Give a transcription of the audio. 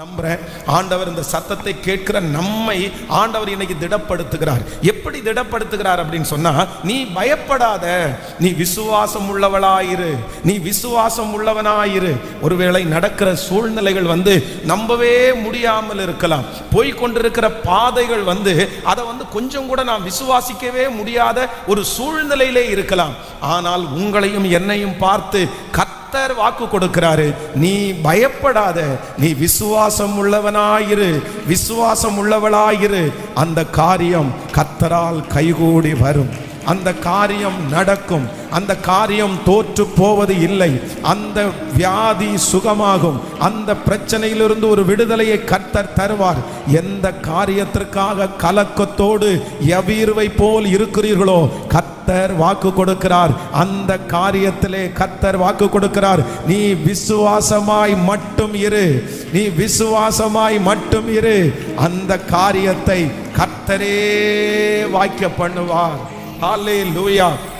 நம்புறேன். ஆண்டவர் இந்த சத்தத்தை கேட்கிற நம்மை ஆண்டவர் இன்னைக்கு திடப்படுத்துகிறார். எப்படி திடப்படுத்துகிறார் அப்படின்னு சொன்னா நீ பயப்படாத. நீ விசுவாசம் உள்ளவளாயிரு. நீ விசுவாசம் உள்ளவனாயிரு. ஒருவேளை நடக்கிற சூழ்நிலைகள் வந்து நம்பவே முடியாமல் இருக்கலாம். போய் கொண்டிருக்கிற பாதைகள் வந்து அதை வந்து கொஞ்சம் கூட நான் விசுவாசிக்கவே முடியாத ஒரு சூழ்நிலையிலே இருக்கலாம். ஆனால் உங்களையும் என்னையும் பார்த்து கர்த்தர் வாக்கு கொடுக்கிறாரு. நீ பயப்படாத. நீ விசுவாசம் உள்ளவனாயிரு விசுவாசம் உள்ளவளாயிரு அந்த காரியம் கத்தரால் கைகூடி வரும். அந்த காரியம் நடக்கும். அந்த காரியம் தோற்று போவது இல்லை. அந்த வியாதி சுகமாகும். அந்த பிரச்சனையிலிருந்து ஒரு விடுதலையை கர்த்தர் தருவார். எந்த காரியத்திற்காக கலக்கத்தோடு எவீர்வை போல் இருக்கிறீர்களோ கர்த்தர் வாக்கு கொடுக்கிறார். அந்த காரியத்திலே கர்த்தர் வாக்கு கொடுக்கிறார். நீ விசுவாசமாய் மட்டும் இரு. நீ விசுவாசமாய் மட்டும் இரு. அந்த காரியத்தை கர்த்தரே வாக்கிய பண்ணுவார். Hallelujah.